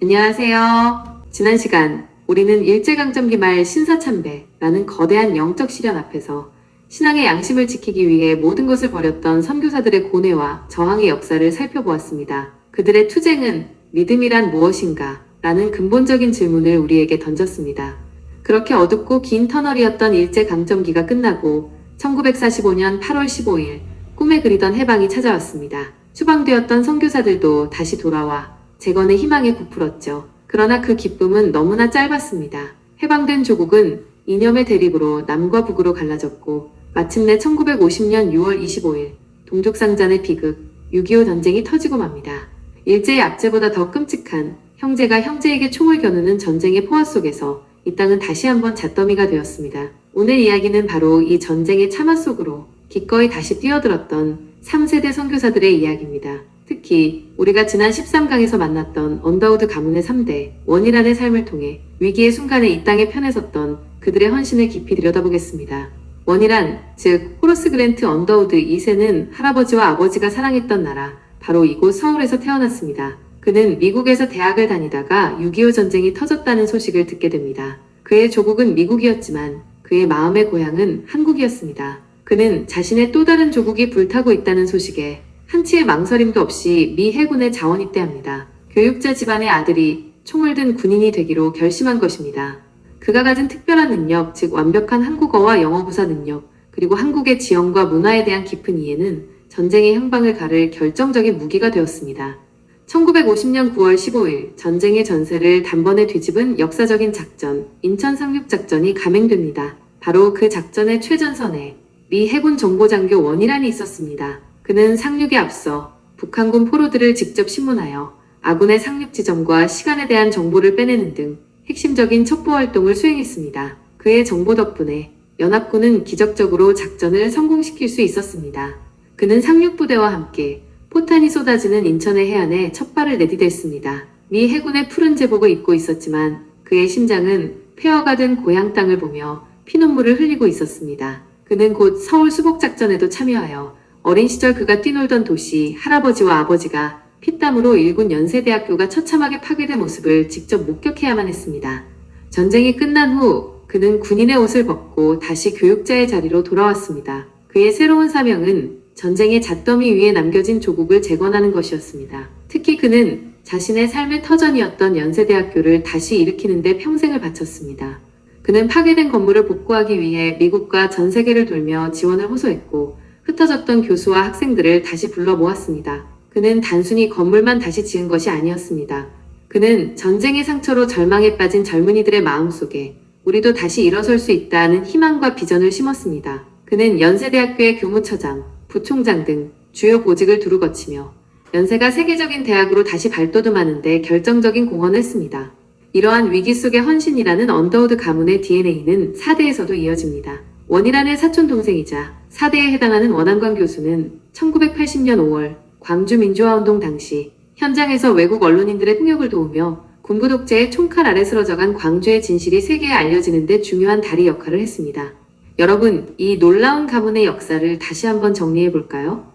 안녕하세요. 지난 시간 우리는 일제강점기 말 신사참배라는 거대한 영적 시련 앞에서 신앙의 양심을 지키기 위해 모든 것을 버렸던 선교사들의 고뇌와 저항의 역사를 살펴보았습니다. 그들의 투쟁은 믿음이란 무엇인가? 라는 근본적인 질문을 우리에게 던졌습니다. 그렇게 어둡고 긴 터널이었던 일제강점기가 끝나고 1945년 8월 15일 꿈에 그리던 해방이 찾아왔습니다. 추방되었던 선교사들도 다시 돌아와 재건의 희망에 부풀었죠. 그러나 그 기쁨은 너무나 짧았습니다. 해방된 조국은 이념의 대립으로 남과 북으로 갈라졌고 마침내 1950년 6월 25일 동족상잔의 비극 6.25 전쟁이 터지고 맙니다. 일제의 압제보다 더 끔찍한 형제가 형제에게 총을 겨누는 전쟁의 포화 속에서 이 땅은 다시 한번 잣더미가 되었습니다. 오늘 이야기는 바로 이 전쟁의 참화 속으로 기꺼이 다시 뛰어들었던 3세대 선교사들의 이야기입니다. 특히 우리가 지난 13강에서 만났던 언더우드 가문의 3대 원이란의 삶을 통해 위기의 순간에 이 땅에 편에 섰던 그들의 헌신을 깊이 들여다보겠습니다. 원이란, 즉 호러스 그랜트 언더우드 2세는 할아버지와 아버지가 사랑했던 나라, 바로 이곳 서울에서 태어났습니다. 그는 미국에서 대학을 다니다가 6.25 전쟁이 터졌다는 소식을 듣게 됩니다. 그의 조국은 미국이었지만 그의 마음의 고향은 한국이었습니다. 그는 자신의 또 다른 조국이 불타고 있다는 소식에 한치의 망설임도 없이 미 해군에 자원 입대합니다. 교육자 집안의 아들이 총을 든 군인이 되기로 결심한 것입니다. 그가 가진 특별한 능력, 즉 완벽한 한국어와 영어 구사 능력, 그리고 한국의 지형과 문화에 대한 깊은 이해는 전쟁의 향방을 가를 결정적인 무기가 되었습니다. 1950년 9월 15일 전쟁의 전세를 단번에 뒤집은 역사적인 작전, 인천 상륙작전이 감행됩니다. 바로 그 작전의 최전선에 미 해군 정보장교 원이란이 있었습니다. 그는 상륙에 앞서 북한군 포로들을 직접 신문하여 아군의 상륙 지점과 시간에 대한 정보를 빼내는 등 핵심적인 첩보 활동을 수행했습니다. 그의 정보 덕분에 연합군은 기적적으로 작전을 성공시킬 수 있었습니다. 그는 상륙부대와 함께 포탄이 쏟아지는 인천의 해안에 첫 발을 내디뎠습니다. 미 해군의 푸른 제복을 입고 있었지만 그의 심장은 폐허가 된 고향 땅을 보며 피눈물을 흘리고 있었습니다. 그는 곧 서울 수복작전에도 참여하여 어린 시절 그가 뛰놀던 도시 할아버지와 아버지가 피땀으로 일군 연세대학교가 처참하게 파괴된 모습을 직접 목격해야만 했습니다. 전쟁이 끝난 후 그는 군인의 옷을 벗고 다시 교육자의 자리로 돌아왔습니다. 그의 새로운 사명은 전쟁의 잣더미 위에 남겨진 조국을 재건하는 것이었습니다. 특히 그는 자신의 삶의 터전이었던 연세대학교를 다시 일으키는데 평생을 바쳤습니다. 그는 파괴된 건물을 복구하기 위해 미국과 전 세계를 돌며 지원을 호소했고 흩어졌던 교수와 학생들을 다시 불러 모았습니다. 그는 단순히 건물만 다시 지은 것이 아니었습니다. 그는 전쟁의 상처로 절망에 빠진 젊은이들의 마음속에 우리도 다시 일어설 수 있다는 희망과 비전을 심었습니다. 그는 연세대학교의 교무처장, 부총장 등 주요 보직을 두루 거치며 연세가 세계적인 대학으로 다시 발돋움하는데 결정적인 공헌을 했습니다. 이러한 위기 속의 헌신이라는 언더우드 가문의 DNA는 4대에서도 이어집니다. 원이란의 사촌 동생이자 4대에 해당하는 원한광 교수는 1980년 5월 광주 민주화운동 당시 현장에서 외국 언론인들의 통역을 도우며 군부 독재의 총칼 아래 쓰러져간 광주의 진실이 세계에 알려지는데 중요한 다리 역할을 했습니다. 여러분, 이 놀라운 가문의 역사를 다시 한번 정리해 볼까요?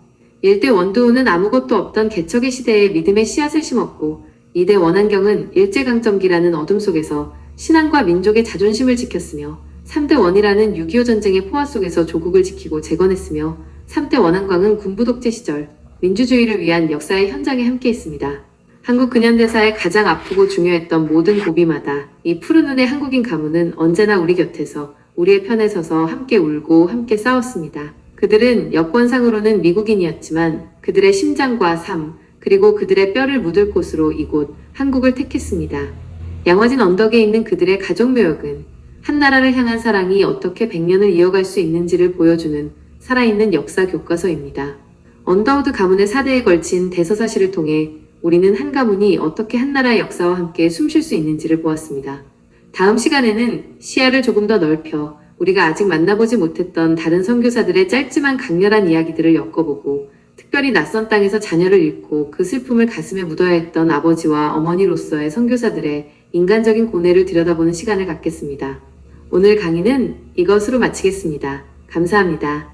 일대 원두우는 아무것도 없던 개척의 시대에 믿음의 씨앗을 심었고, 이대 원한경은 일제강점기라는 어둠 속에서 신앙과 민족의 자존심을 지켰으며, 3대 원이라는 6.25 전쟁의 포화 속에서 조국을 지키고 재건했으며, 3대 원한광은 군부 독재 시절 민주주의를 위한 역사의 현장에 함께했습니다. 한국 근현대사에 가장 아프고 중요했던 모든 고비마다 이 푸른 눈의 한국인 가문은 언제나 우리 곁에서 우리의 편에 서서 함께 울고 함께 싸웠습니다. 그들은 여권상으로는 미국인이었지만 그들의 심장과 삶, 그리고 그들의 뼈를 묻을 곳으로 이곳 한국을 택했습니다. 양화진 언덕에 있는 그들의 가족 묘역은 한 나라를 향한 사랑이 어떻게 100년을 이어갈 수 있는지를 보여주는 살아있는 역사 교과서입니다. 언더우드 가문의 4대에 걸친 대서사시를 통해 우리는 한 가문이 어떻게 한 나라의 역사와 함께 숨 쉴 수 있는지를 보았습니다. 다음 시간에는 시야를 조금 더 넓혀 우리가 아직 만나보지 못했던 다른 선교사들의 짧지만 강렬한 이야기들을 엮어보고 특별히 낯선 땅에서 자녀를 잃고 그 슬픔을 가슴에 묻어야 했던 아버지와 어머니로서의 선교사들의 인간적인 고뇌를 들여다보는 시간을 갖겠습니다. 오늘 강의는 이것으로 마치겠습니다. 감사합니다.